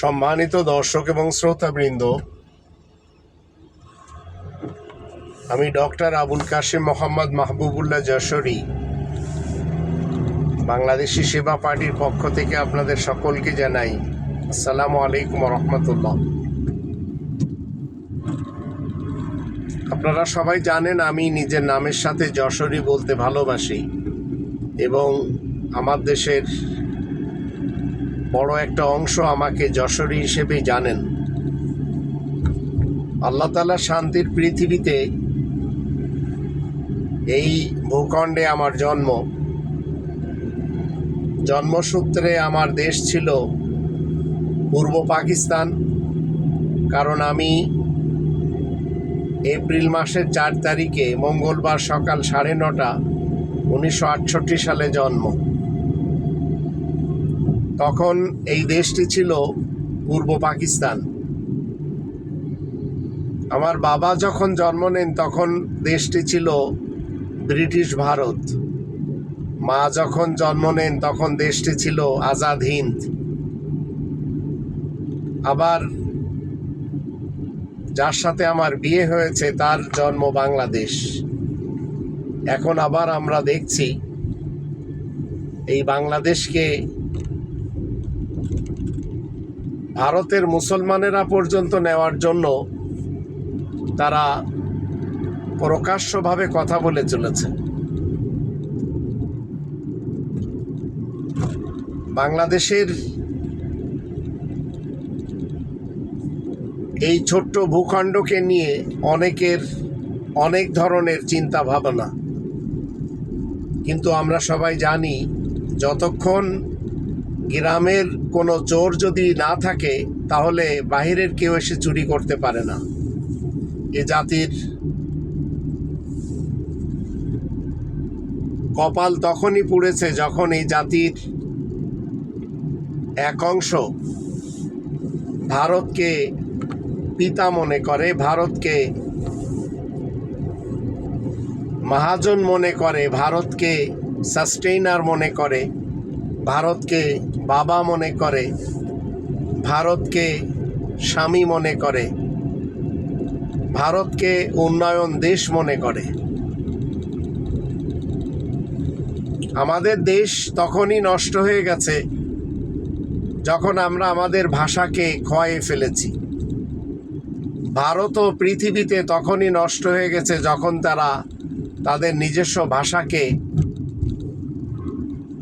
সম্মানিত দর্শক এবং শ্রোতাবৃন্দ, আমি ডক্টর আবুল কাশিম মোহাম্মদ মাহবুবুল্লাহ যশোরী, বাংলাদেশি সেবা পার্টির পক্ষ থেকে আপনাদের সকলকে জানাই আসসালামু আলাইকুম রহমতুল্লাহ আপনারা সবাই জানেন আমি নিজের নামের সাথে যশোরী বলতে ভালোবাসি এবং আমার দেশের বড় একটা অংশ আমাকে যশোরী হিসেবেই জানেন। আল্লাহ তালা শান্তির পৃথিবীতে এই ভূখণ্ডে আমার জন্ম। জন্মসূত্রে আমার দেশ ছিল পূর্ব পাকিস্তান, কারণ আমি এপ্রিল মাসের চার তারিখে মঙ্গলবার সকাল সাড়ে নটা, উনিশশো আটষট্টি সালে জন্ম। তখন এই দেশটি ছিল পূর্ব পাকিস্তান। আমার বাবা যখন জন্ম নেন, তখন দেশটি ছিল ব্রিটিশ ভারত। মা যখন জন্ম নেন, তখন দেশটি ছিল আজাদ হিন্দ। আবার যার সাথে আমার বিয়ে হয়েছে, তার জন্ম বাংলাদেশ। এখন আবার আমরা দেখছি, এই বাংলাদেশকে ভারতের মুসলমানেরা পর্যন্ত নেওয়ার জন্য তারা প্রকাশ্যভাবে কথা বলে চলেছে। বাংলাদেশের এই ছোট্ট ভূখণ্ডকে নিয়ে অনেকের অনেক ধরনের চিন্তা ভাবনা কিন্তু আমরা সবাই জানি, যতক্ষণ গ্রামের কোনো চোর যদি না থাকে, তাহলে বাহিরের কেউ এসে চুরি করতে পারে না। এ জাতির কপাল তখনই পুড়েছে যখন এই জাতির এক অংশ ভারতকে পিতা মনে করে, ভারতকে মহাজন মনে করে, ভারতকে সাস্টেইনার মনে করে। ভারতকে বাবা মনে করে, ভারতকে স্বামী মনে করে, ভারতকে উন্নয়ন দেশ মনে করে। আমাদের দেশ তখনই নষ্ট হয়ে গেছে যখন আমরা আমাদের ভাষাকে ক্ষয়ে ফেলেছি। ভারত ও পৃথিবীতে তখনই নষ্ট হয়ে গেছে যখন তারা তাদের নিজস্ব ভাষাকে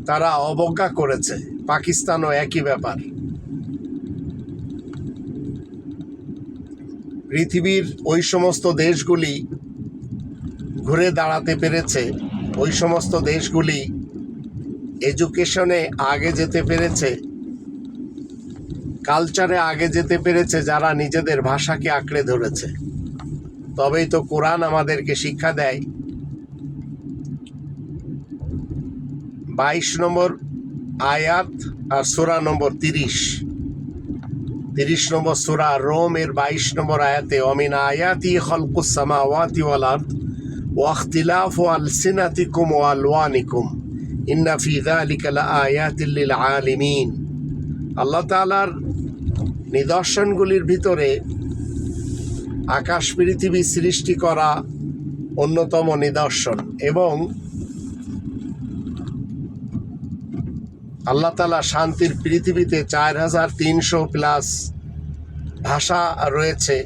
তারা অবজ্ঞা করেছে। পাকিস্তানও একই ব্যাপার। পৃথিবীর ওই সমস্ত দেশগুলি ঘুরে দাঁড়াতে পেরেছে। ওই সমস্ত দেশগুলি এডুকেশনে আগে যেতে পেরেছে। কালচারে আগে যেতে পেরেছে যারা নিজেদের ভাষাকে আঁকড়ে ধরেছে। তবেই তো কোরআন আমাদেরকে শিক্ষা দেয়। বাইশ নম্বর আয়াত আর সোরা নম্বর তিরিশ। তিরিশ নম্বর সোরা রোম এর বাইশ নম্বর আয়াতে, অমিন আয়াতি হলকুসামা ওয়াতি ওয়াল আর্দ ওয়াখতিলাফ ওয়াল সিনাতিকুম ওয়াল ওয়ানিকুম ইন্নাফি আলিকাল আয়াতিল্লিল আলিমিন। আল্লাহ তালার নিদর্শনগুলির ভিতরে আকাশ পৃথিবী সৃষ্টি করা অন্যতম নিদর্শন এবং আল্লাহ তালা শান্তির পৃথিবীতে চার হাজার তিনশো প্লাস ভাষা রয়েছে,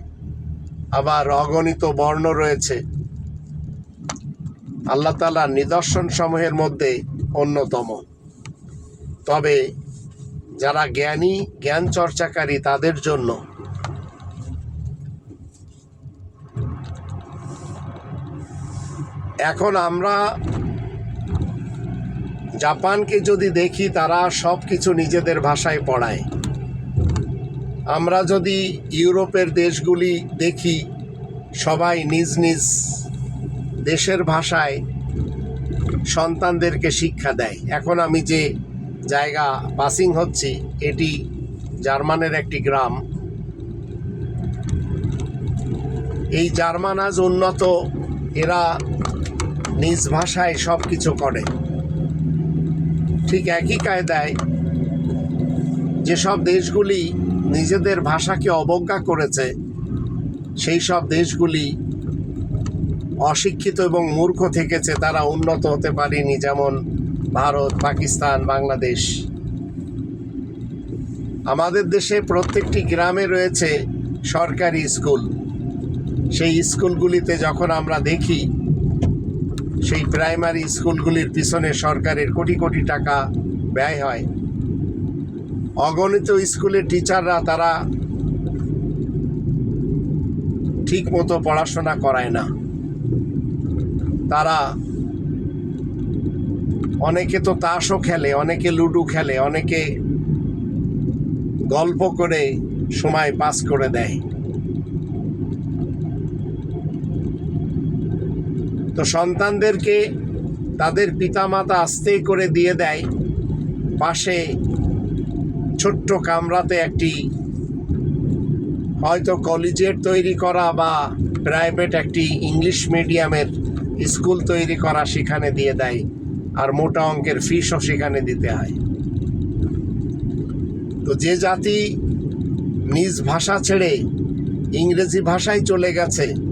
আবার অগণিত বর্ণ রয়েছে। আল্লাহ তালার নিদর্শন সমূহের মধ্যে অন্যতম। তবে যারা জ্ঞানী, জ্ঞান চর্চাকারী তাদের জন্য এখন আমরা জাপানকে যদি দেখি, তারা সব কিছু নিজেদের ভাষায় পড়ায়। আমরা যদি ইউরোপের দেশগুলি দেখি, সবাই নিজ নিজ দেশের ভাষায় সন্তানদেরকে শিক্ষা দেয়। এখন আমি যে জায়গা পাসিং হচ্ছি, এটি জার্মানের একটি গ্রাম। এই জার্মান আজ উন্নত, এরা নিজ ভাষায় সব কিছু করে। ঠিক একই কায়দায় যেসব দেশগুলি নিজেদের ভাষাকে অবজ্ঞা করেছে, সেই সব দেশগুলি অশিক্ষিত এবং মূর্খ থেকেছে, তারা উন্নত হতে পারেনি, যেমন ভারত, পাকিস্তান, বাংলাদেশ। আমাদের দেশে প্রত্যেকটি গ্রামে রয়েছে সরকারি স্কুল। সেই স্কুলগুলিতে যখন আমরা দেখি সেই প্রাইমারি স্কুলগুলির পিছনে সরকারের কোটি কোটি টাকা ব্যয় হয়। অগণিত স্কুলের টিচাররা তারা ঠিক মতো পড়াশোনা করায় না। তারা অনেকে তো তাসও খেলে, অনেকে লুডো খেলে, অনেকে গল্প করে সময় পাস করে দেয়। তো সন্তানদেরকে তাদের পিতামাতা আস্তে করে দিয়ে দেয়। পাশে ছোট্ট কামরাতে একটি হয়তো কলেজের তৈরি করা বা প্রাইভেট একটি ইংলিশ মিডিয়ামের স্কুল তৈরি করা সেখানে দিয়ে দেয় আর মোটা অঙ্কের ফিসও সেখানে দিতে হয়। তো যে জাতি নিজ ভাষা ছেড়ে ইংরেজি ভাষায় চলে গেছে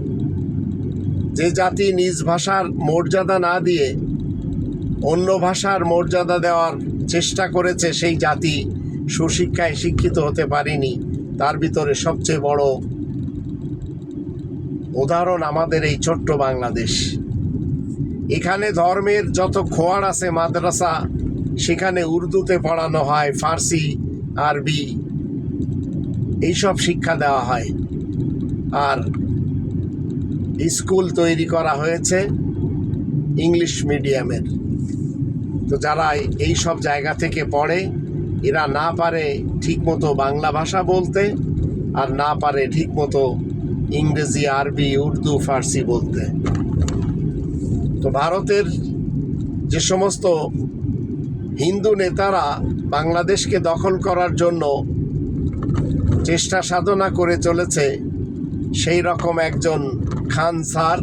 যে জাতি নিজ ভাষার মর্যাদা না দিয়ে অন্য ভাষার মর্যাদা দেওয়ার চেষ্টা করেছে, সেই জাতি সুশিক্ষায় শিক্ষিত হতে পারেনি। তার ভিতরে সবচেয়ে বড় উদাহরণ আমাদের এই ছোট্ট বাংলাদেশ। এখানে ধর্মের যত খোয়ার আছে, মাদ্রাসা, সেখানে উর্দুতে পড়ানো হয়, ফার্সি, আরবি, এইসব শিক্ষা দেওয়া হয়। আর স্কুল তৈরি করা হয়েছে ইংলিশ মিডিয়ামের। তো যারা এই সব জায়গা থেকে পড়ে, এরা না পারে ঠিকমতো বাংলা ভাষা বলতে আর না পারে ঠিকমতো ইংরেজি, আরবি, উর্দু, ফার্সি বলতে। তো ভারতের যে সমস্ত হিন্দু নেতারা বাংলাদেশকে দখল করার জন্য চেষ্টা সাধনা করে চলেছে, সেই রকম একজন খান স্যার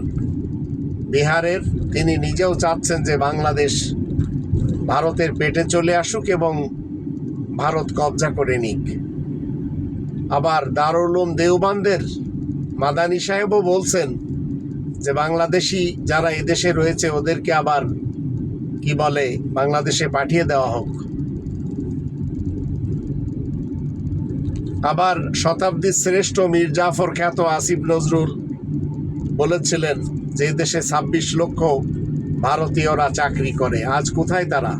বিহারের। তিনি নিজেও চাচ্ছেন যে বাংলাদেশ ভারতের পেটে চলে আসুক এবং ভারত কবজা করে নিক। আবার দারুল উলুম দেওবানদের মাদানী সাহেবও বলছেন যে বাংলাদেশি যারা এদেশে রয়েছে, ওদেরকে আবার কি বলে, বাংলাদেশে পাঠিয়ে দেওয়া হোক। আবার শতাব্দীর শ্রেষ্ঠ মীর জাফর খ্যাত আসিফ নজরুল বলেছিলেন যে দেশে ছাব্বিশ লক্ষ ভারতীয়রা চাকরি করে। আজ কোথায় তারা?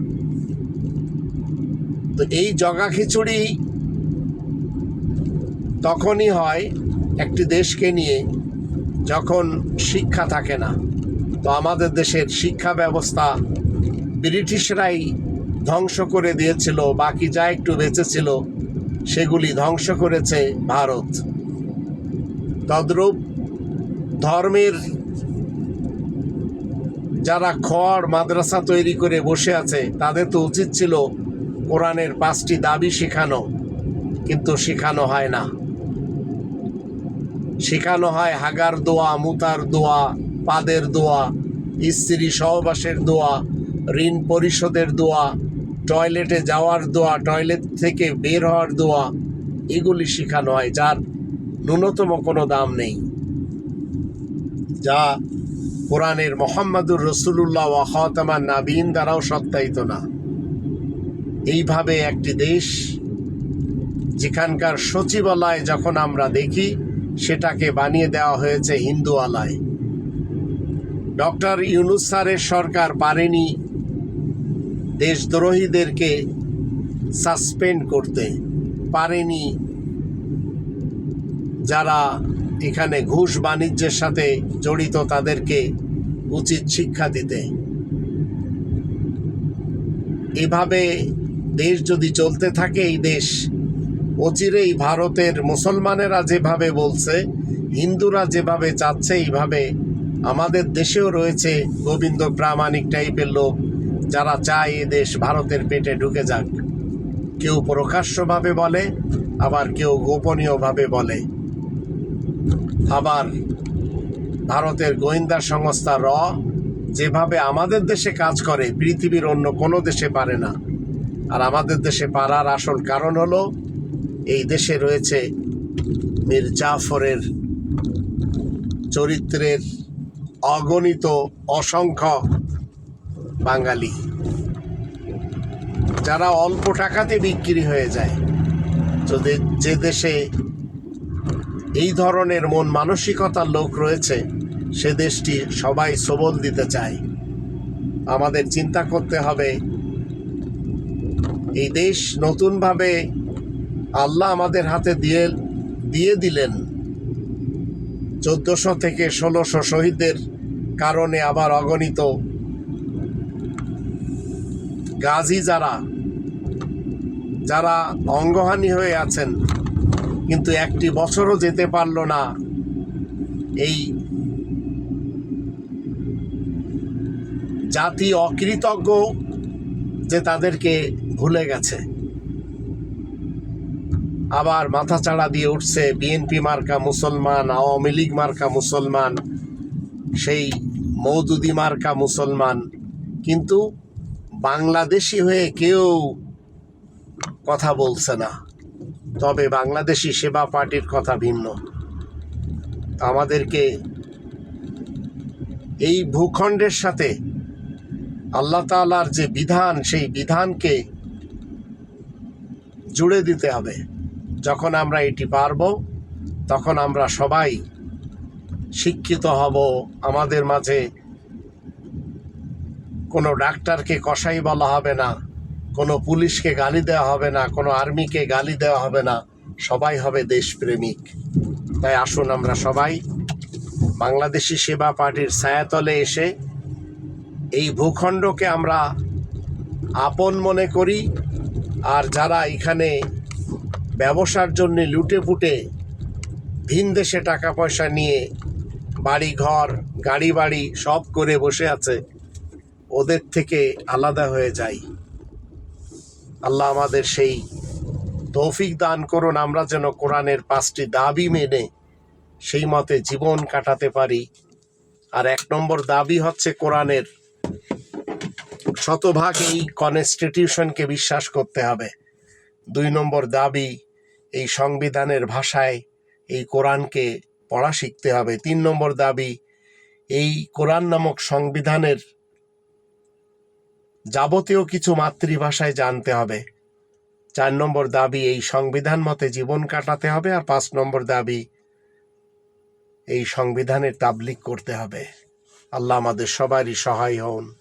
তো এই জগা খিচুড়ি তখনই হয় একটি দেশকে নিয়ে, যখন শিক্ষা থাকে না। তো আমাদের দেশের শিক্ষা ব্যবস্থা ব্রিটিশরাই ধ্বংস করে দিয়েছিল, বাকি যা একটু বেঁচেছিল, সেগুলি ধ্বংস করেছে ভারত। তদ্রূপ ধর্মের যারা খড়, মাদ্রাসা তৈরি করে বসে আছে, তাদের তো উচিত ছিল কোরআনের পাঁচটি দাবি শেখানো, কিন্তু শেখানো হয় না। শেখানো হয় হাগার দোয়া, মুতার দোয়া, পাদের দোয়া, স্ত্রী সহবাসের দোয়া, ঋণ পরিশোধের দোয়া, টয়লেটে যাওয়ার দোয়া, টয়লেট থেকে বের হওয়ার দোয়া, এগুলি শেখানো হয়, যার ন্যূনতম কোনো দাম নেই। যা কোরআনের মোহাম্মদুর রসুল্লাহ ওয়াহতামান নাবিন দ্বারাও সত্যায়িত না। এইভাবে একটি দেশ যেখানকার সচিবালয় যখন আমরা দেখি, সেটাকে বানিয়ে দেওয়া হয়েছে হিন্দু আলায় ডক্টর ইউনুস স্যারের সরকার পারেনি দেশদ্রোহীদেরকে সাসপেন্ড করতে। পারেনি যারা এখানে ঘুষ বাণিজ্যের সাথে জড়িত তাদেরকে উচিত শিক্ষা দিতে। এভাবে দেশ যদি চলতে থাকে, এই দেশ অচিরেই ভারতের মুসলমানেরা যেভাবে বলছে, হিন্দুরা যেভাবে চাচ্ছে, এইভাবে আমাদের দেশেও রয়েছে গোবিন্দ প্রামাণিক টাইপের লোক যারা চায় এ দেশ ভারতের পেটে ঢুকে যাক। কেউ প্রকাশ্যভাবে বলে, আবার কেউ গোপনীয়ভাবে বলে। আবার ভারতের গোয়েন্দা সংস্থা র যেভাবে আমাদের দেশে কাজ করে, পৃথিবীর অন্য কোনো দেশে পারে না। আর আমাদের দেশে পারার আসল কারণ হলো, এই দেশে রয়েছে মীর জাফরের চরিত্রের অগণিত অসংখ্য বাঙালি। যারা অল্প টাকাতে বিক্রি হয়ে যায়। যদি যে দেশে এই ধরনের মন মানসিকতার লোক রয়েছে, সে দেশটি সবাই সবল দিতে চায়। আমাদের চিন্তা করতে হবে, এই দেশ নতুনভাবে আল্লাহ আমাদের হাতে দিয়ে দিয়ে দিলেন। চোদ্দশো থেকে ষোলোশো শহীদদের কারণে আবার অগণিত গাজী যারা যারা অঙ্গহানি হয়ে আছেন কিন্তু একটি বছরও যেতে পারল না। এই জাতি অকৃতজ্ঞ যে তাদেরকে ভুলে গেছে। আবার মাথাচাড়া দিয়ে উঠছে বিএনপি মার্কা মুসলমান, আওয়ামী লীগ মার্কা মুসলমান, সেই মৌদুদি মার্কা মুসলমান। কিন্তু বাংলাদেশি হয়ে কেউ কথা বলছে না। তবে বাংলাদেশি সেবা পার্টির কথা ভিন্ন। আমাদেরকে এই ভূখণ্ডের সাথে আল্লাহ তাআলার যে বিধান, সেই বিধানকে জুড়ে দিতে হবে। যখন আমরা এটি পারব, তখন আমরা সবাই শিক্ষিত হব। আমাদের মাঝে কোনো ডাক্তারকে কসাই বলা হবে না। কোনো পুলিশকে গালি দেওয়া হবে না, কোনো আর্মিকে গালি দেওয়া হবে না। সবাই হবে দেশপ্রেমিক। তাই আসুন আমরা সবাই বাংলাদেশি সেবা পার্টির ছায়াতলে এসে এই ভূখণ্ডকে আমরা আপন মনে করি আর যারা এখানে ব্যবসার জন্য লুটে পুটে ভিন দেশে টাকা পয়সা নিয়ে বাড়ি ঘর, গাড়ি বাড়ি সব করে বসে আছে, ওদের থেকে আলাদা হয়ে যাই। আল্লাহ আমাদের সেই তৌফিক দান করুন, আমরা যেন কোরআনের পাঁচটি দাবি মেনে সেই মতে জীবন কাটাতে পারি। আর এক নম্বর দাবি হচ্ছে কোরআনের শতভাগ এই কনস্টিটিউশনকে বিশ্বাস করতে হবে। দুই নম্বর দাবি, এই সংবিধানের ভাষায় এই কোরআনকে পড়া শিখতে হবে। তিন নম্বর দাবি, এই কোরআন নামক সংবিধানের যাবতীয় কিছু মাতৃভাষায় জানতে হবে। চার নম্বর দাবি, এই সংবিধান মতে জীবন কাটাতে হবে আর পাঁচ নম্বর দাবি, এই সংবিধানের তাবলিক করতে হবে। আল্লাহ আমাদের সবারই সহায় হন।